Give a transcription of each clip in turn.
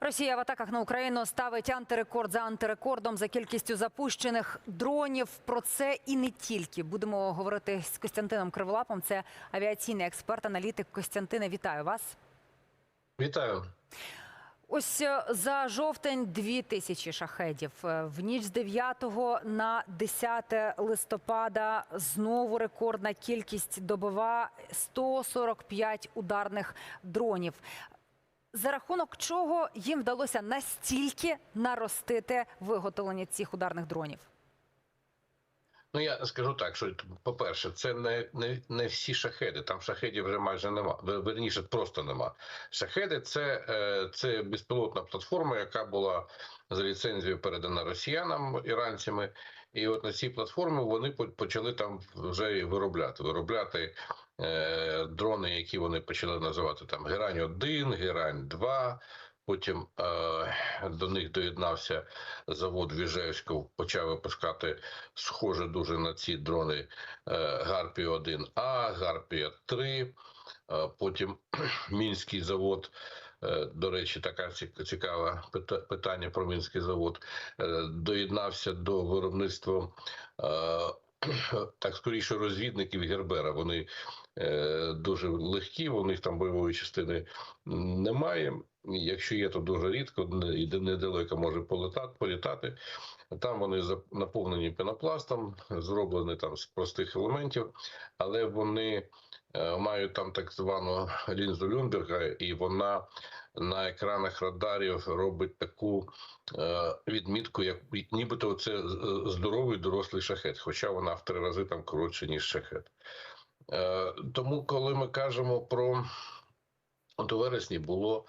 Росія в атаках на Україну ставить антирекорд за антирекордом за кількістю запущених дронів. Про це і не тільки будемо говорити з Костянтином Криволапом. Це авіаційний експерт, аналітик Костянтине. Вітаю вас. Вітаю. Ось е, за жовтень дві тисячі шахедів. Е, В ніч з 9 на 10 листопада знову рекордна кількість добова 145 ударних дронів. За рахунок чого їм вдалося настільки наростити виготовлення цих ударних дронів? Ну я скажу так, що по-перше, це не, не, не всі шахеди. Там шахедів вже майже нема. Верніше, просто нема. Шахеди це, е, це безпілотна платформа, яка була за ліцензією передана росіянам іранцями. І от на цій платформі вони почали там вже виробляти. Виробляти е, дрони, які вони почали називати там Герань 1 Герань 2 Потім е, до них доєднався завод Віжевського, почав випускати схоже дуже на ці дрони е, Гарпія 1А, Гарпія 3. Е, потім Мінський завод. Е, До речі, така цік- цікава питання про Мінський завод. е, Доєднався до виробництва е, так скоріше розвідників Гербера. Вони дуже легкі, у них там бойової частини немає. Якщо є, то дуже рідко, і недалеко може політати. Там вони наповнені пенопластом, зроблені там з простих елементів, але вони мають там так звану лінзу Люнберга, і вона на екранах радарів робить таку е, відмітку, як нібито це здоровий дорослий шахет, хоча вона в три рази там коротше, ніж шахет. Е, Тому, коли ми кажемо про от у вересні було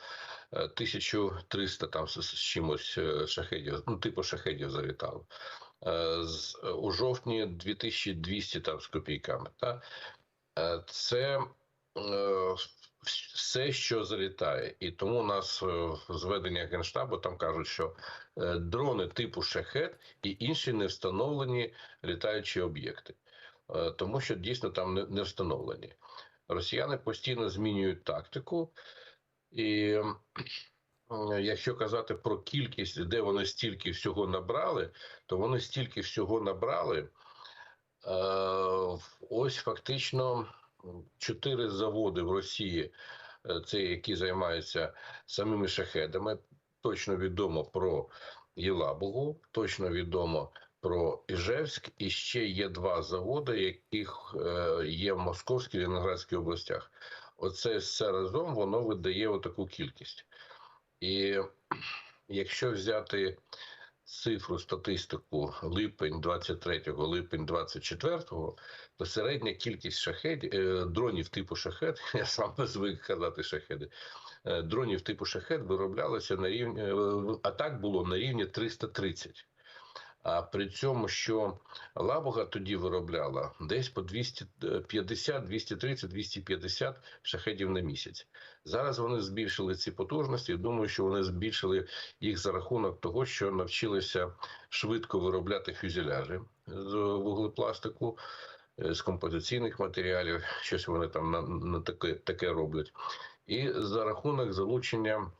е, 1300 там з, чимось е, шахедів, ну типу шахедів завітало. Е, З, у жовтні 2200 там з копійками. Та? Е, Це е, все, що залітає. І тому у нас е, зведення Генштабу там кажуть, що дрони типу шахет і інші не встановлені літаючі об'єкти. Тому що дійсно там не встановлені. Росіяни постійно змінюють тактику, і якщо казати про кількість, де вони стільки всього набрали, то вони стільки всього набрали. Е, ось фактично чотири заводи в Росії, е, це які займаються самими шахедами. Точно відомо про Єлабугу, точно відомо про Іжевськ, і ще є два заводи, яких е, є в Московській і Ленинградській областях. Оце все разом воно видає отаку кількість. І якщо взяти цифру статистику липень 23-го, липень 24-го, то середня кількість шахедів, е, дронів типу шахет, я сам звик казати шахеди, е, дронів типу шахет вироблялося на рівні, а атак було на рівні 330. А при цьому, що Лабуга тоді виробляла десь по 250, 230, 250 шахедів на місяць. Зараз вони збільшили ці потужності. Думаю, що вони збільшили їх за рахунок того, що навчилися швидко виробляти фюзеляжі з вуглепластику, е, з композиційних матеріалів. Щось вони там на, на таке, таке роблять. І за рахунок залучення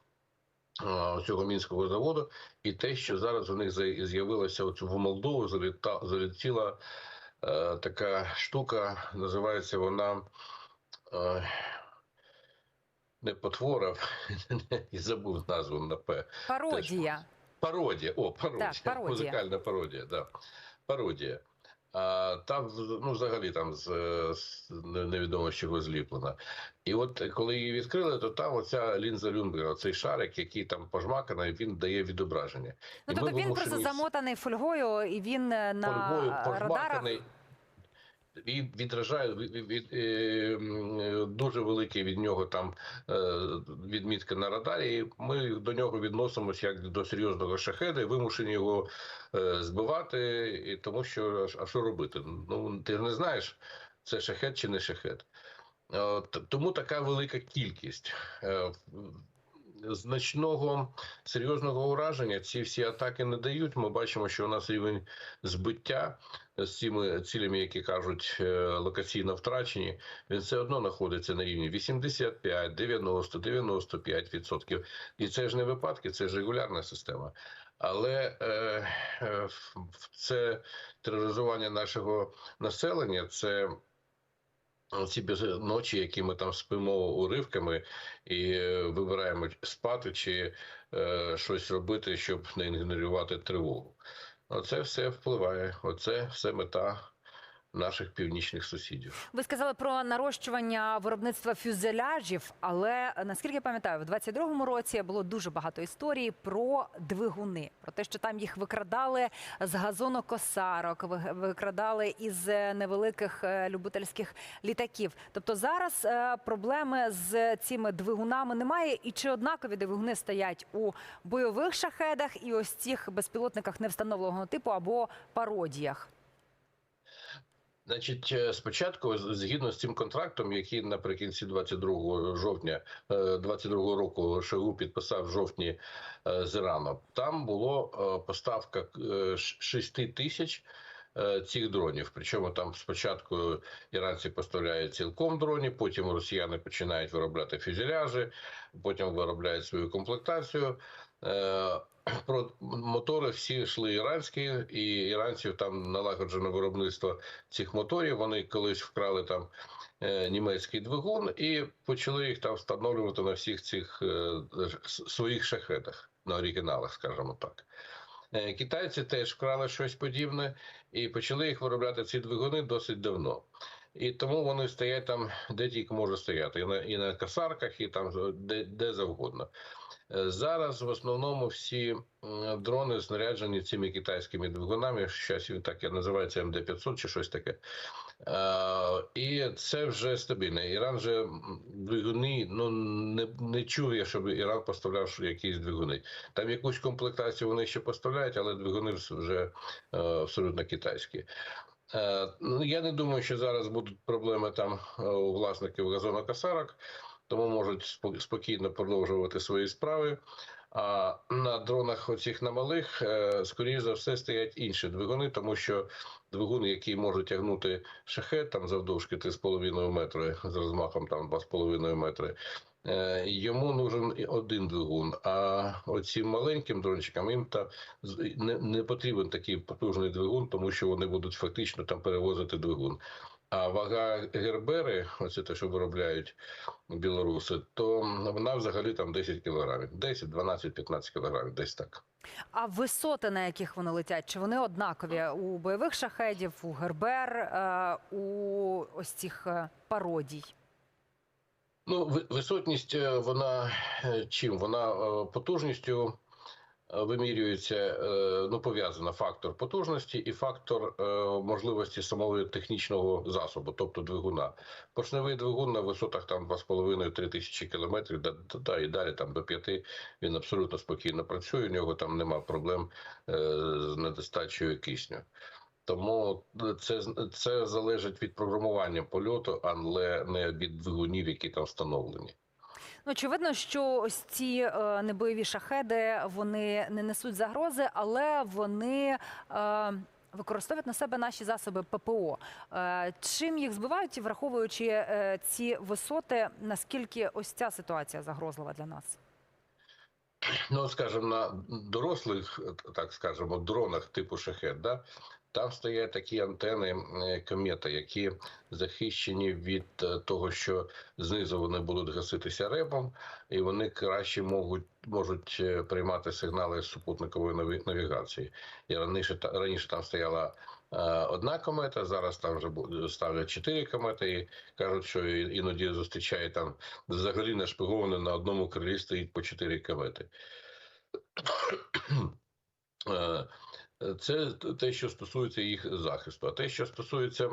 цього мінського заводу, і те, що зараз у них з'явилося в Молдову, заліта, залетіла е, така штука, називається вона е, не потвора, і забув назву на П. Пародія. Пародія. О, пародія. Так, пародія. Музикальна пародія, да. Пародія. А там ну, взагалі там з, з невідомо з чого зліплена. І от коли її відкрили, то там оця лінза Люнбера, цей шарик, який там пожмаканий, він дає відображення. Ну І тобто він просто замотаний фольгою, і він е, на фольгою радарах. І відражає від, від, від, е, дуже великий від нього там е, відмітка на радарі. І ми до нього відносимося як до серйозного шахеда, і вимушені його е, збивати, і тому що а що робити? Ну ти не знаєш, це шахет чи не шахет. Е, Тому така велика кількість. Значного серйозного ураження ці всі атаки не дають. Ми бачимо, що у нас рівень збиття з цими цілями, які кажуть е, локаційно втрачені, він все одно знаходиться на рівні 85, 90, 95 відсотків. І це ж не випадки, це ж регулярна система. Але е, е, це тероризування нашого населення, це ці ночі, які ми там спимо уривками і е, вибираємо спати чи е, щось робити, щоб не ігнорувати тривогу. Оце все впливає. Оце все мета наших північних сусідів. Ви сказали про нарощування виробництва фюзеляжів, але наскільки я пам'ятаю, в 22-му році було дуже багато історій про двигуни, про те, що там їх викрадали з газонокосарок, ви- викрадали із невеликих е, любительських літаків. Тобто зараз е, проблеми з цими двигунами немає. І чи однакові двигуни стоять у бойових шахедах і ось цих безпілотниках невстановленого типу або пародіях? Значить, е, спочатку, згідно з цим контрактом, який наприкінці 22 жовтня е, 22 року Шойгу підписав в жовтні е, з Іраном, там було е, поставка е, ш- 6 тисяч е, цих дронів. Причому там спочатку іранці поставляють цілком дроні, потім росіяни починають виробляти фюзеляжі, потім виробляють свою комплектацію. Про мотори всі йшли іранські, і іранців там налагоджено виробництво цих моторів. Вони колись вкрали там е, німецький двигун і почали їх там встановлювати на всіх цих е, своїх шахедах, на оригіналах, скажімо так. Е, Китайці теж вкрали щось подібне і почали їх виробляти ці двигуни досить давно. І тому вони стоять там, де тільки може стояти, і на, і на касарках, і там де, де завгодно. Е, Зараз в основному всі дрони знаряджені цими китайськими двигунами. Він так і називається МД-500 чи щось таке. Е, І це вже стабільно. Іран вже двигуни, ну не, не чув я, щоб Іран поставляв якісь двигуни. Там якусь комплектацію вони ще поставляють, але двигуни вже е, абсолютно китайські. Е, Ну, я не думаю, що зараз будуть проблеми там е, у власників газонокосарок, тому можуть спокійно продовжувати свої справи. А на дронах оцих на малих, е, скоріш за все, стоять інші двигуни, тому що двигуни, які можуть тягнути шахет там завдовжки 3,5 метри з розмахом там 2,5 метри, йому нужен один двигун. А оцим маленьким дрончикам їм та не, не потрібен такий потужний двигун, тому що вони будуть фактично там перевозити двигун. А вага Гербери, оце те, що виробляють білоруси, то вона взагалі там 10 кілограмів. 10, 12, 15 кілограмів, десь так. А висоти, на яких вони летять, чи вони однакові у бойових шахедів, у Гербер, е, у ось цих е, пародій? Ну, висотність е, вона е, чим? Вона е, потужністю вимірюється, ну, пов'язана фактор потужності і фактор можливості самого технічного засобу, тобто двигуна. Поршневий двигун на висотах там 2,5-3 тисячі кілометрів, да, да, і далі там до 5 він абсолютно спокійно працює, у нього там нема проблем з недостачею кисню. Тому це, це залежить від програмування польоту, але не від двигунів, які там встановлені. Ну, очевидно, що ось ці е, небойові шахеди вони не несуть загрози, але вони е, використовують на себе наші засоби ППО. Е, чим їх збивають, враховуючи е, ці висоти, наскільки ось ця ситуація загрозлива для нас? Ну, скажімо, на дорослих, так скажемо, дронах типу шахет, да, там стоять такі антени комета, які захищені від е, того, що знизу вони будуть гаситися ребом, і вони краще можуть, можуть е, приймати сигнали з супутникової навігації. І раніше, раніше там стояла е, одна комета, зараз там вже ставлять чотири комети, і кажуть, що іноді зустрічає там взагалі нашпиговане на одному крилі стоїть по чотири комети. Е, Це те, що стосується їх захисту. А те, що стосується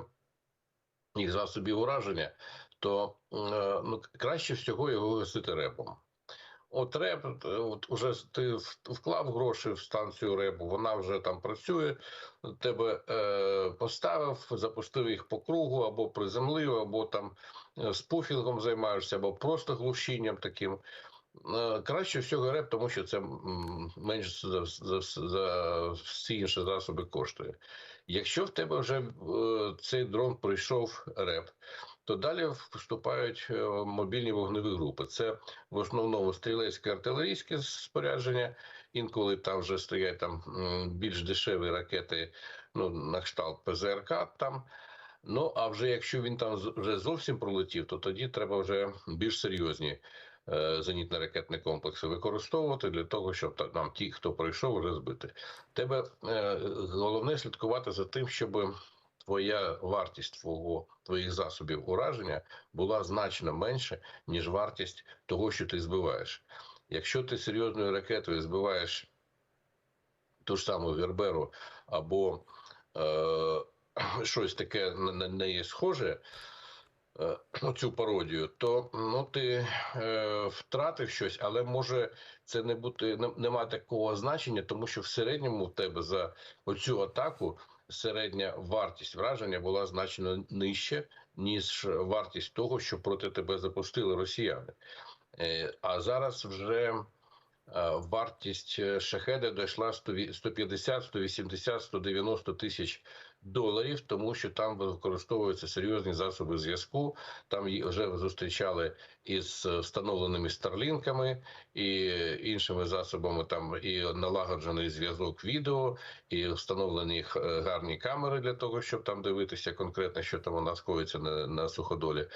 їх засобів ураження, то е, ну, краще всього його гасити репом. От реп, от уже ти вклав гроші в станцію репу, вона вже там працює, тебе е, поставив, запустив їх по кругу, або приземлив, або там е, спуфінгом займаєшся, або просто глушінням таким. Е, Краще всього РЕП, тому що це м, менш за, за, за всі інші засоби коштує. Якщо в тебе вже е, цей дрон пройшов РЕП, то далі вступають е, мобільні вогневі групи. Це в основному стрілецьке артилерійське спорядження. Інколи там вже стоять там більш дешеві ракети, ну на кшталт ПЗРК там. Ну а вже якщо він там вже зовсім пролетів, то тоді треба вже більш серйозні зенітно-ракетні комплекси використовувати для того, щоб там ті, хто пройшов, вже збити. Тебе е, головне слідкувати за тим, щоб твоя вартість твого твоїх засобів ураження була значно менше, ніж вартість того, що ти збиваєш. Якщо ти серйозною ракетою збиваєш ту ж саму Верберу або е, щось таке на неї схоже, е, цю пародію, то ну ти е, втратив щось, але може це не бути не, нема такого значення, тому що в середньому в тебе за оцю атаку середня вартість враження була значно нижча, ніж вартість того, що проти тебе запустили росіяни. Е, а зараз вже е, вартість е, шахеда дійшла 100 150, 180, 190 тисяч доларів, тому що там використовуються серйозні засоби зв'язку. Там їх вже зустрічали із е, встановленими старлінками і іншими засобами. Там і налагоджений зв'язок відео, і встановлені е, гарні камери для того, щоб там дивитися конкретно, що там у нас коїться на, на суходолі.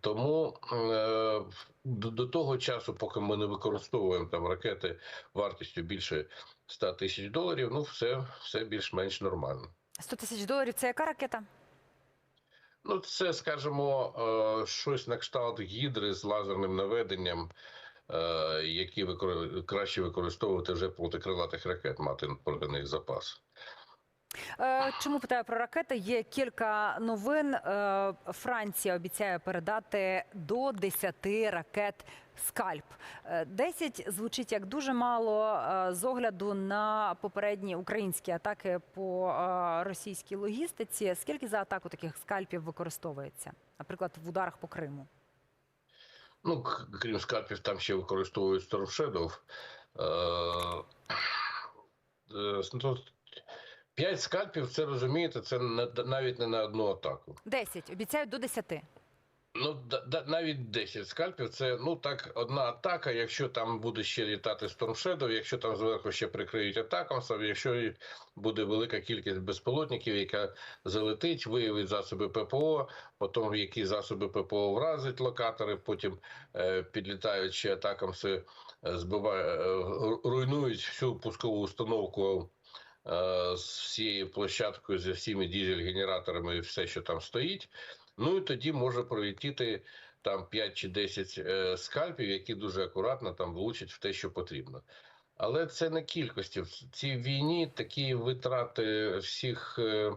Тому е, до, до того часу, поки ми не використовуємо там ракети вартістю більше 100 тисяч доларів, ну все, все більш-менш нормально. 100 тисяч доларів це яка ракета? Ну, це, скажімо, е, щось на кшталт гідри з лазерним наведенням, е, які краще використовувати вже проти крилатих ракет, мати проти запас. Е, Чому питаю про ракети? Є кілька новин. Е, Франція обіцяє передати до 10 ракет скальп. Е, 10 звучить як дуже мало е, з огляду на попередні українські атаки по е, російській логістиці. Скільки за атаку таких скальпів використовується? Наприклад, в ударах по Криму? Ну, крім скальпів, там ще використовують Storm. Е, е, П'ять скальпів, це розумієте, це на- навіть не на одну атаку. 10. Обіцяють до 10. Ну, да, да, навіть 10 скальпів це ну так одна атака. Якщо там буде ще літати Shadow, якщо там зверху ще прикриють атакам, якщо буде велика кількість безпілотників, яка залетить, виявить засоби ППО, потім які засоби ППО вразить локатори, потім е, підлітаючи атакам, все збиває, е, руйнують всю пускову установку. З всією площадкою, зі всіми дізель-генераторами і все, що там стоїть. Ну і тоді може пролетіти там 5 чи 10 е, скальпів, які дуже акуратно там влучать в те, що потрібно. Але це не кількості. В цій війні такі витрати всіх е,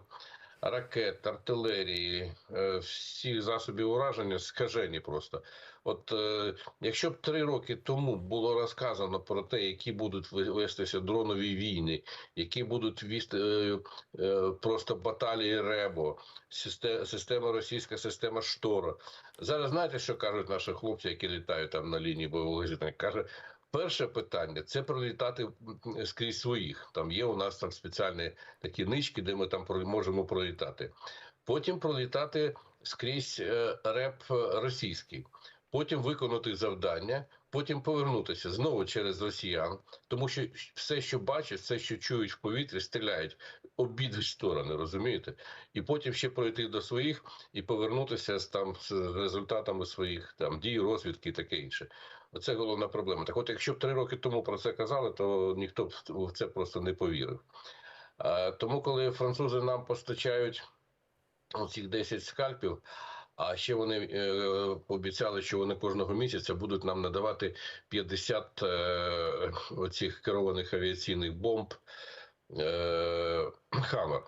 ракет, артилерії, е, всіх засобів ураження скажені просто. От е, якщо б три роки тому було розказано про те, які будуть вестися дронові війни, які будуть вісти е, е, просто баталії Ребо, система російська система Штора. Зараз знаєте, що кажуть наші хлопці, які літають там на лінії бойового зіткнення? Каже, перше питання це пролітати скрізь своїх. Там є у нас там спеціальні такі нички, де ми там можемо пролітати. Потім пролітати скрізь е, реп російський. Потім виконати завдання, потім повернутися знову через росіян, тому що все, що бачать, все, що чують в повітрі, стріляють обидві сторони, розумієте? І потім ще пройти до своїх і повернутися з там з результатами своїх там дій, розвідки і таке інше. Оце головна проблема. Так, от, якщо б три роки тому про це казали, то ніхто б в це просто не повірив. Тому, коли французи нам постачають оцих 10 скальпів. А ще вони е, пообіцяли, що вони кожного місяця будуть нам надавати 50 е, оцих керованих авіаційних бомб е, Хаммер.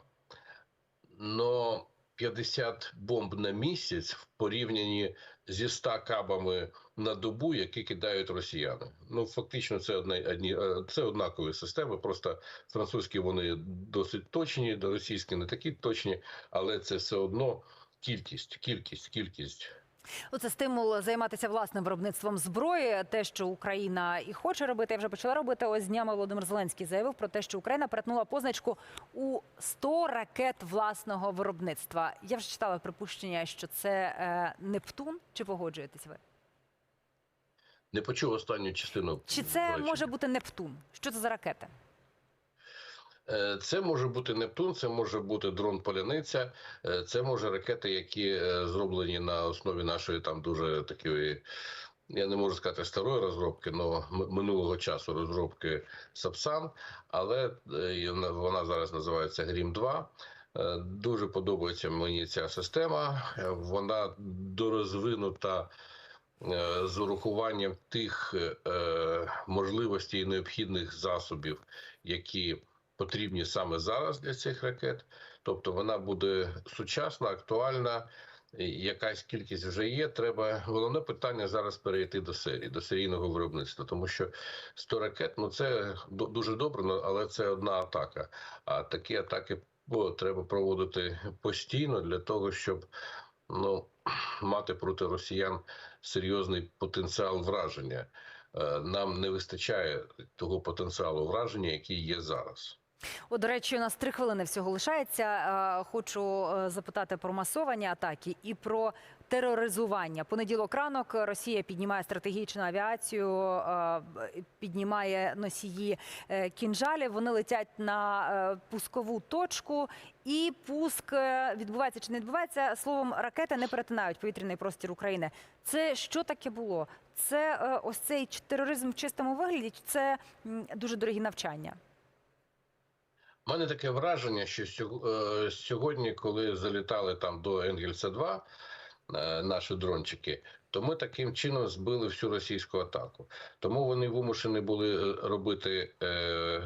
Но 50 бомб на місяць в порівнянні зі 100 кабами на добу, які кидають росіяни. Ну фактично, це одна одні це однакові системи. Просто французькі вони досить точні, російські не такі точні, але це все одно кількість, кількість, кількість. Оце стимул займатися власним виробництвом зброї. Те, що Україна і хоче робити, і вже почала робити. Ось днями Володимир Зеленський заявив про те, що Україна перетнула позначку у 100 ракет власного виробництва. Я вже читала припущення, що це е, Нептун. Чи погоджуєтесь ви? Не почув останню частину. Чи це може бути Нептун? Що це за ракети? Е, Це може бути Нептун, це може бути дрон Поляниця, е, це може ракети, які е, зроблені на основі нашої там дуже такої. Я не можу сказати старої розробки, але минулого часу розробки Сапсан, але вона- зараз називається Грім 2. Е, Дуже подобається мені ця система. Вона дорозвинута з урахуванням тих можливостей і необхідних засобів, які потрібні саме зараз для цих ракет. Тобто вона буде сучасна, актуальна. Якась кількість вже є. Треба головне питання зараз перейти до серії, до серійного виробництва, тому що 100 ракет ну це ду- дуже добре, ну, але це одна атака. А такі атаки о, треба проводити постійно для того, щоб ну мати проти росіян серйозний потенціал враження. Е, Нам не вистачає того потенціалу враження, який є зараз. От, до речі, у нас три хвилини всього лишається. Е, Хочу е, запитати про масовані атаки і про тероризування. Понеділок ранок Росія піднімає стратегічну авіацію, е, піднімає носії кінжалів. Вони летять на пускову точку, і пуск відбувається чи не відбувається. Словом, ракети не перетинають повітряний простір України. Це що таке було? Це ось цей тероризм в чистому вигляді? Це дуже дорогі навчання? У мене таке враження, що е, сьогодні, коли залітали там до Енгельса 2 е, наші дрончики, то ми таким чином збили всю російську атаку. Тому вони вимушені були е, робити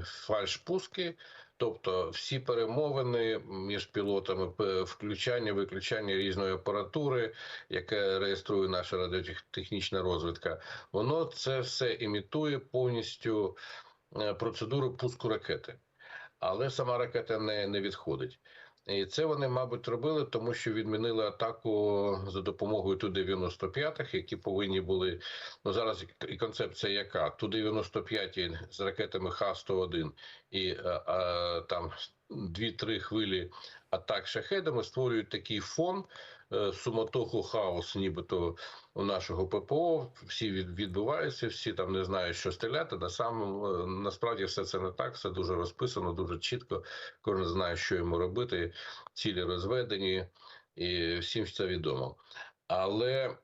фальшпуски, тобто всі перемовини між пілотами, включання, виключання різної апаратури, яке реєструє наша радіотехнічна розвідка, воно це все імітує повністю процедуру пуску ракети але сама ракета не, не відходить. І це вони, мабуть, робили, тому що відмінили атаку за допомогою ту 95 х які повинні були. Ну зараз і концепція яка? Ту-95 з ракетами Х-101 і а, а, там дві-три хвилі атак шахедами створюють такий фон, е, суматоху, хаос, нібито у нашого ППО. Всі відбуваються, всі там не знають, що стріляти. На самому е, насправді все це не так, все дуже розписано, дуже чітко. Кожен знає, що йому робити, цілі розведені, і всім це відомо. Але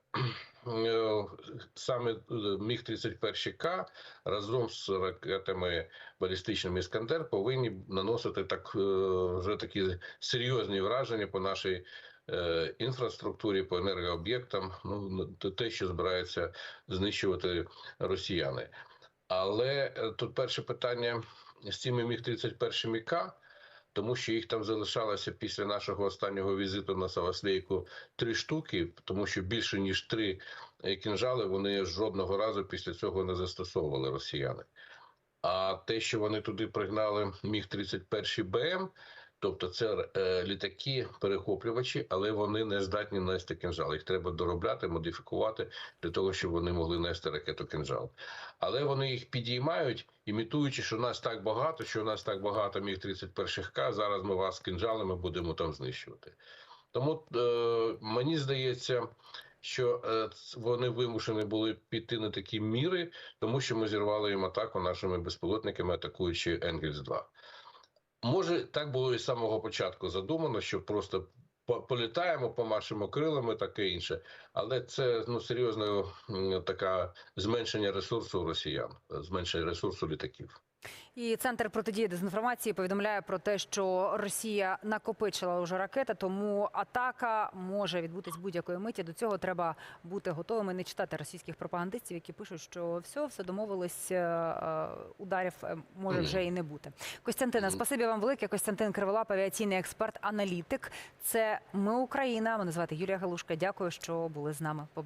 е, саме е, міг 31 к разом з ракетами балістичними Іскандер повинні наносити так е, вже такі серйозні враження по нашій е, інфраструктурі, по енергооб'єктам. Ну те- те, що збираються знищувати росіяни. Але е, тут перше питання з цими міг 31 К, тому що їх там залишалося після нашого останнього візиту на Саваслейку три штуки, тому що більше ніж три е, кінжали вони жодного разу після цього не застосовували росіяни. А те, що вони туди пригнали міг 31 БМ, тобто це е, літаки, перехоплювачі, але вони не здатні нести кінжал. Їх треба доробляти, модифікувати для того, щоб вони могли нести ракету кінжал. Але вони їх підіймають, імітуючи, що нас так багато, що у нас так багато міг 31 К. Зараз ми вас кінжалами будемо там знищувати. Тому е, мені здається, що е, вони вимушені були піти на такі міри, тому що ми зірвали їм атаку нашими безпілотниками, атакуючи Енгельс 2 Може, так було і з самого початку задумано, що просто політаємо, помашемо крилами, таке інше. Але це ну серйозно м, така зменшення ресурсу росіян, зменшення ресурсу літаків. І центр протидії дезінформації повідомляє про те, що Росія накопичила вже ракети, тому атака може відбутись будь-якої миті. До цього треба бути готовими не читати російських пропагандистів, які пишуть, що все, все домовились, е, е, ударів е, може вже і не бути. Костянтина, спасибі вам велике. Костянтин Криволап, авіаційний експерт, аналітик. Це ми Україна. Мене звати Юлія Галушка. Дякую, що були з нами. Побачимо.